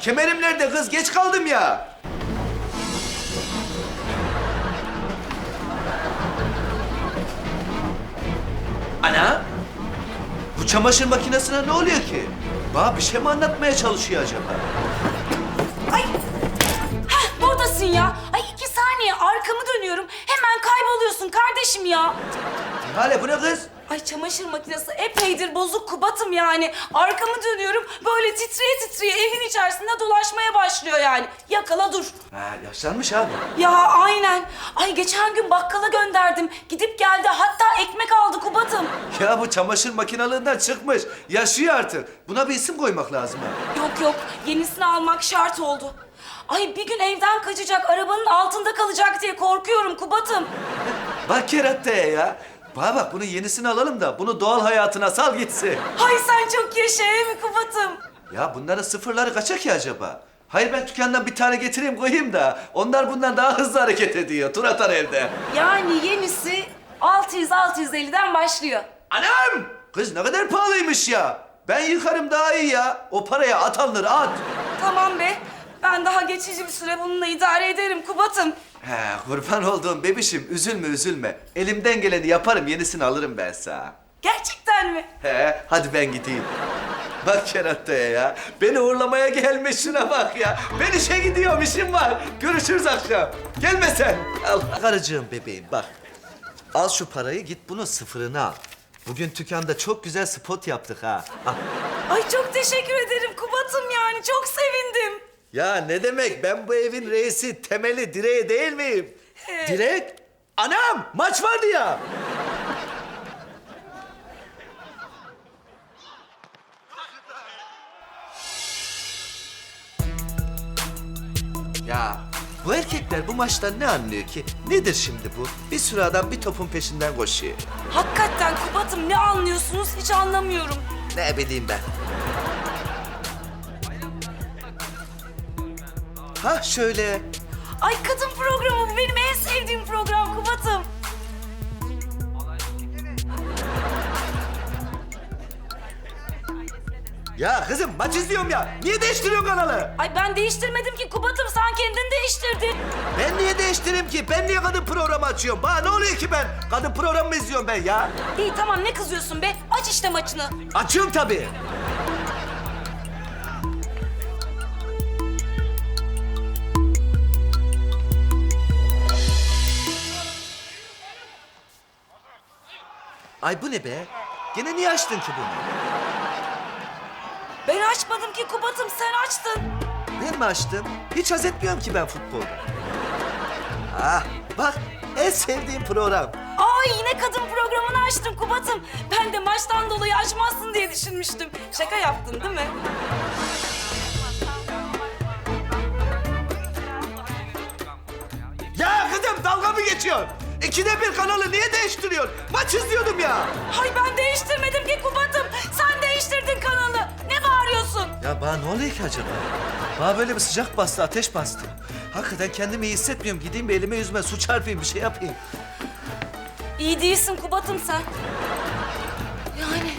Kemerim nerede kız? Geç kaldım ya. Ana! Bu çamaşır makinesine ne oluyor ki? Bana bir şey mi anlatmaya çalışıyor acaba? Ay! Heh, buradasın ya. Ay iki saniye arkamı dönüyorum. Hemen kayboluyorsun kardeşim ya. Hale bu ne kız? Ay çamaşır makinesi epeydir bozuk kubatım yani. Arkamı dönüyorum böyle titreye titreye evin içerisinde dolaşmaya başlıyor yani. Yakala dur. Ha, yaşlanmış abi. Ya aynen. Ay geçen gün bakkala gönderdim. Gidip geldi hatta ekmek aldı kubatım. Ya bu çamaşır makinalığından çıkmış. Yaşıyor artık. Buna bir isim koymak lazım ha. Yok yok yenisini almak şart oldu. Ay bir gün evden kaçacak arabanın altında kalacak diye korkuyorum kubatım. Bak keratteye ya. Bana bak bunun yenisini alalım da bunu doğal hayatına sal gitsin. Ay sen çok yaşa mi kubatım? Ya bunların sıfırları kaça ki acaba? Hayır ben dükkandan bir tane getireyim koyayım da onlar bundan daha hızlı hareket ediyor. Tur atar evde. Yani yenisi 600-650'den başlıyor. Anam! Kız ne kadar pahalıymış ya. Ben yıkarım daha iyi ya. O paraya at alınır at. Tamam be. Ben daha geçici bir süre bununla idare ederim Kubat'ım. He kurban olduğum bebişim üzülme üzülme. Elimden geleni yaparım yenisini alırım ben sana. Gerçekten mi? He hadi ben gideyim. Bak kerattaya ya. Beni uğurlamaya gelmiş şuna bak ya. Ben işe gidiyorum işim var. Görüşürüz akşam. Gelme sen. Allah. Karıcığım bebeğim bak. Al şu parayı git bunun sıfırını al. Bugün dükkanda çok güzel spot yaptık ha. Al. Ay çok teşekkür ederim Kubat'ım yani. Çok sevindim. Ya ne demek ben bu evin reisi temeli direği değil miyim? He. Direk? Anam maç vardı ya. Ya bu erkekler bu maçtan ne anlıyor ki? Nedir şimdi bu? Bir sürü adam bir topun peşinden koşuyor. Hakikaten Kubat'ım ne anlıyorsunuz hiç anlamıyorum. Ne bileyim ben. Ha şöyle. Ay kadın programı bu benim en sevdiğim program Kubat'ım. Ya kızım maç izliyorum ya. Niye değiştiriyorsun kanalı? Ay ben değiştirmedim ki Kubat'ım sen kendin değiştirdin. Ben niye değiştireyim ki? Ben niye kadın programı açıyorum? Bana ne oluyor ki ben? Kadın programı mı izliyorum ben ya? İyi tamam ne kızıyorsun be? Aç işte maçını. Açıyorum tabii. Ay bu ne be? Gene niye açtın ki bunu? Ben açmadım ki Kubat'ım sen açtın. Ben mi açtım? Hiç haz etmiyorum ki ben futbolda. Ah bak en sevdiğim program. Aa yine kadın programını açtım Kubat'ım. Ben de maçtan dolayı açmazsın diye düşünmüştüm. Şaka yaptın değil mi? Ya kızım dalga mı geçiyorsun? İkide bir kanalı niye değiştiriyorsun? Maç izliyordum ya. Hay ben değiştirmedim ki Kubat'ım. Sen değiştirdin kanalı. Ne bağırıyorsun? Ya bana ne oluyor ki acaba? Bana böyle bir sıcak bastı, ateş bastı. Hakikaten kendimi iyi hissetmiyorum. Gideyim bir elime yüzüme su çarpayım, bir şey yapayım. İyi değilsin Kubat'ım sen. Yani